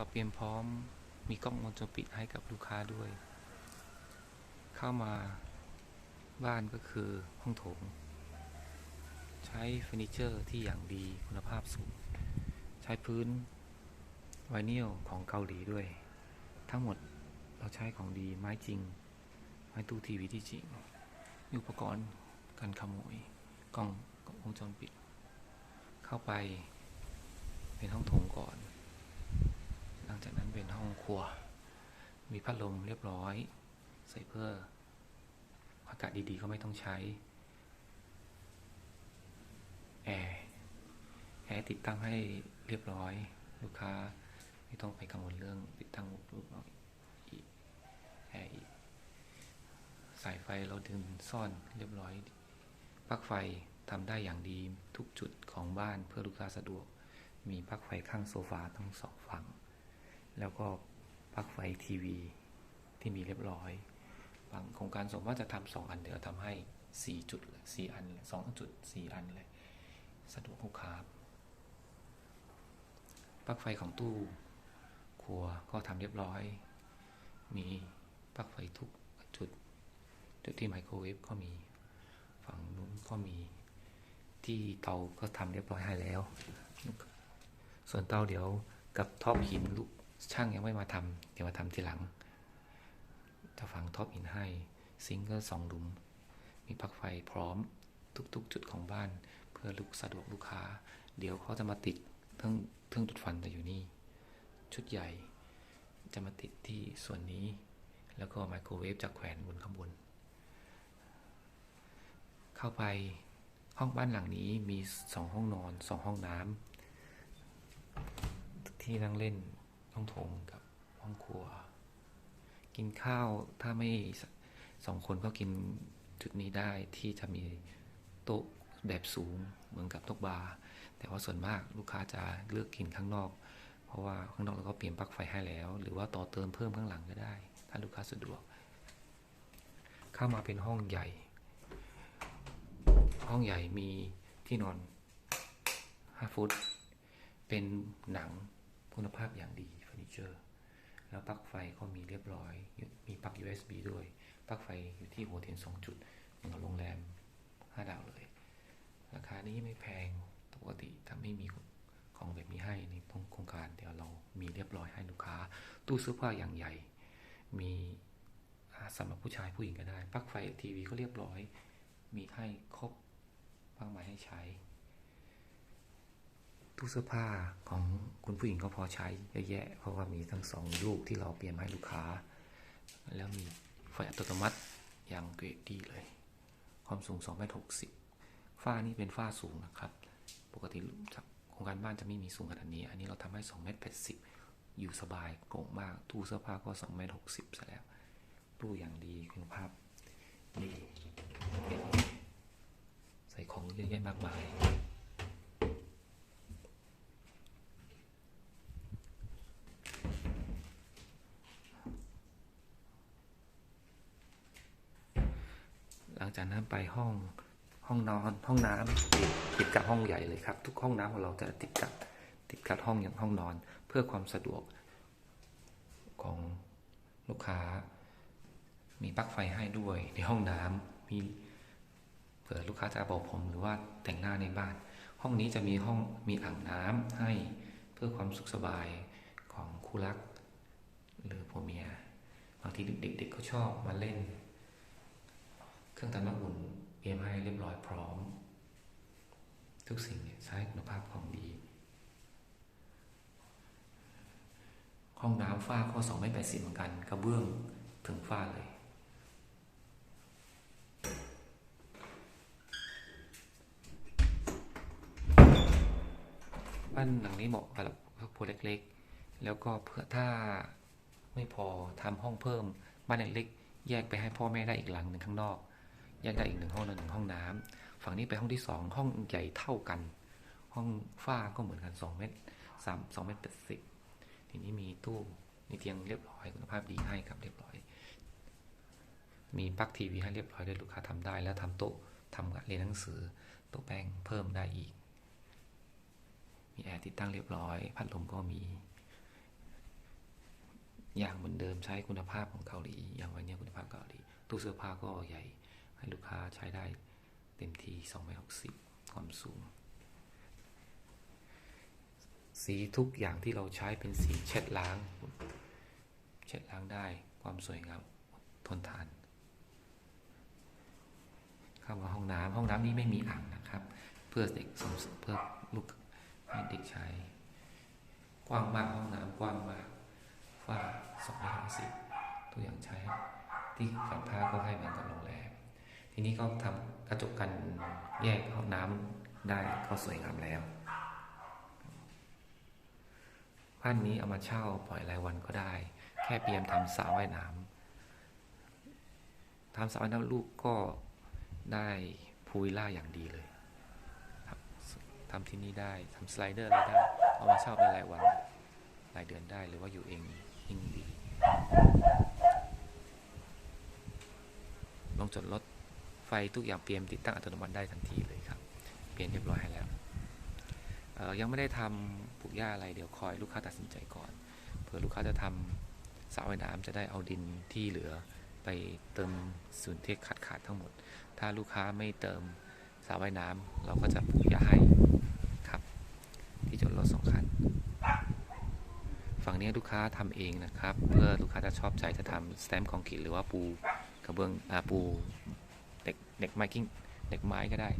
เราเตรียมพร้อมมีกล้องวงจรปิดให้กับลูกค้าด้วย เข้ามาบ้านก็คือห้องโถง ใช้เฟอร์นิเจอร์ที่อย่างดีคุณภาพสูง ใช้พื้นไวนิลของเกาหลีด้วย ทั้งหมดเราใช้ของดีไม้จริง ไม้ตู้ทีวีที่จริงมีอุปกรณ์การขโมยกล้องวงจรปิด เข้าไปเป็นห้องโถงก่อน เป็นห้องครัว มีพัดลมเรียบร้อย ใส่เพื่ออากาศดีๆก็ไม่ต้องใช้ แอร์แอร์ติดตั้งให้เรียบร้อย ลูกค้าไม่ต้องไปกังวลเรื่องติดตั้งรูปอีกแอร์อีกสายไฟเราดึงซ่อนเรียบร้อยปลั๊กไฟทำได้อย่างดีทุกจุดของบ้านเพื่อลูกค้าสะดวก มีปลั๊กไฟข้างโซฟาทั้งสองฝั่ง แล้วก็ปลั๊กไฟทีวีที่มีเรียบร้อยบางโครงการสมว่าจะทำสองอันเดี๋ยวทำให้สี่จุดสี่อันสองจุดสี่อันเลย สะดวกลูกค้าปลั๊กไฟของตู้ครัวก็ทำเรียบร้อย มีปลั๊กไฟทุกจุด จุดที่ไมโครเวฟก็มี ฝั่งนู้นก็มี ที่เตาก็ทำเรียบร้อยให้แล้ว ส่วนเตาเดี๋ยวกับท็อปหินลูก ช่างยังไม่มาทำเดี๋ยวมาทำทีหลัง จะฝังท็อปหินให้ ซิงค์ก็สองหลุม มีปลั๊กไฟพร้อมทุกๆ จุดของบ้าน เพื่อลูกสะดวกลูกค้า เดี๋ยวเขาจะมาติดเครื่องเครื่องจุดฟันจะอยู่นี่ ชุดใหญ่จะมาติดที่ส่วนนี้ แล้วก็ไมโครเวฟจากแขวนบนข้างบน เข้าไปห้องบ้านหลังนี้มีสองห้องนอนสองห้องน้ำที่นั่งเล่น ห้องโถงกับห้องครัว กินข้าวถ้าไม่สองคนก็กินจุดนี้ได้ที่จะมีโต๊ะแบบสูงเหมือนกับโต๊ะบาร์แต่ว่าส่วนมากลูกค้าจะเลือกกินข้างนอก เพราะว่าข้างนอกเราก็เปลี่ยนปลั๊กไฟให้แล้ว หรือว่าต่อเติมเพิ่มข้างหลังก็ได้ ถ้าลูกค้าสะดวก เข้ามาเป็นห้องใหญ่ ห้องใหญ่มีที่นอน 5 ฟุต เป็นหนังคุณภาพอย่างดีเฟอร์นิเจอร์ แล้วปลั๊กไฟก็มีเรียบร้อย มีปลั๊ก USB ด้วย ปลั๊กไฟอยู่ที่หัวเทียน 2 จุดเหมือนกับโรงแรม 5 ดาวเลย ราคานี้ไม่แพง ปกติถ้าไม่มีของแบบนี้ให้ในโครงการ เดี๋ยวเรามีเรียบร้อยให้ลูกค้า ตู้เสื้อผ้าอย่างใหญ่ มีอาสำหรับผู้ชายผู้หญิงก็ได้ ปลั๊กไฟทีวีก็เรียบร้อย มีให้ครบมากมายให้ใช้ ตู้เสื้อผ้าของคุณผู้หญิงก็พอใช้เยอะแยะ เพราะว่ามีทั้งสองลูกที่เราเปลี่ยนให้ลูกค้า แล้วมีไฟอัตโนมัติอย่างเกรดดีเลย ความสูง2เมตร60ฝ้านี่เป็นฝ้าสูงนะครับ ปกติจากโครงการบ้านจะไม่มีสูงขนาดนี้ อันนี้เราทำให้2เมตร80อยู่สบายโปร่งมาก ตู้เสื้อผ้าก็2เมตร60ซะแล้ว ตู้อย่างดีคุณภาพดีใส่ของเยอะแยะมากมาย งจากนั้นไปห้องห้องนอนห้องน้ำติดติดกับห้องใหญ่เลยครับ ทุกห้องน้ำของเราจะติดกับติดกับห้องอย่างห้องนอน เพื่อความสะดวกของลูกค้า มีปลั๊กไฟให้ด้วยในห้องน้ำมีเผื่อลูกค้าจะบอกผมหรือว่าแต่งหน้าในบ้าน ห้องนี้จะมีห้องมีอ่างน้ำให้เพื่อความสุขสบายของคู่รัก หรือผัวเมียบางทีเด็กๆเขาชอบมาเล่น เครื่องทำน้ำอุ่นเตรียมให้เรียบร้อยพร้อม ทุกสิ่งเนี่ยใช้คุณภาพของดี ห้องน้ำฝ้าก็สองไม่แปดสิบเหมือนกันกระเบื้องถึงฝ้าเลย บ้านหลังนี้เหมาะกับครอบครัวเล็ก ๆ แล้วก็เพื่อถ้าไม่พอทำห้องเพิ่มบ้านเล็กๆแยกไปให้พ่อแม่ได้อีกหลังหนึ่งข้างนอก แยกได้อีกหนึ่งห้องหนึ่งห้องน้ำฝั่งนี้ไปห้องที่สองห้องใหญ่เท่ากัน ห้องฝ้าก็เหมือนกันสองเมตรสามสองเมตรแปดสิบทีนี้มีตู้มีเตียงเรียบร้อยคุณภาพดีให้ครับเรียบร้อย มีปลั๊กทีวีให้เรียบร้อยด้วยลูกค้าทำได้ แล้วทำโต๊ะทำเรียนหนังสือโต๊ะแป้งเพิ่มได้อีก มีแอร์ติดตั้งเรียบร้อย พัดลมก็มี อย่างเหมือนเดิมใช้คุณภาพของเกาหลีอย่างวันนี้คุณภาพเกาหลีตู้เสื้อผ้าก็ใหญ่ ให้ลูกค้าใช้ได้เต็มที่2เมตร60 ความสูง สีทุกอย่างที่เราใช้เป็นสีเช็ดล้าง เช็ดล้างได้ความสวยงามทนทานเข้ามาห้องน้ำห้องน้ำนี้ไม่มีอ่างนะครับ เพื่อเด็กสมเพื่อลูกให้เด็กใช้ กว้างมากห้องน้ำกว้างมากกว้างสองเมตรห้าสิบตัวอย่างใช้ที่แขวนผ้าก็ให้เหมือนกับโรงแรม ทีนี้ก็ทำกระจกกันแยกห้องน้ำได้ก็สวยงามแล้วบ้านนี้เอามาเช่าปล่อยรายวันก็ได้ แค่เพียงทำสระว่ายน้ำทำสระว่ายน้ำลูกก็ได้พูลวิล่าอย่างดีเลยครับทำที่นี่ได้ทำสไลเดอร์อะไรได้ เอามาเช่าเป็นรายวันรายเดือนได้หรือว่าอยู่เองยิ่งดีลงจอดรถ ไฟทุกอย่างเตรียมติดตั้งอัตโนมัติได้ทันทีเลยครับ เปลี่ยนเรียบร้อยให้แล้ว ยังไม่ได้ทำปลูกหญ้าอะไรเดี๋ยวคอยลูกค้าตัดสินใจก่อนเผื่อลูกค้าจะทำสระว่ายน้ำจะได้เอาดินที่เหลือไปเติมส่วนที่ขาดขาดทั้งหมด ถ้าลูกค้าไม่เติมสระว่ายน้ำเราก็จะปลูกหญ้าให้ครับ ที่จอดรถสองคัน ฝั่งนี้ลูกค้าทำเองนะครับ เพื่อลูกค้าจะชอบใจจะทำสแตมป์คอนกรีตหรือว่าปูกระเบื้องอาปู เด็กไม้กิ้งเด็กไม้ก็ได้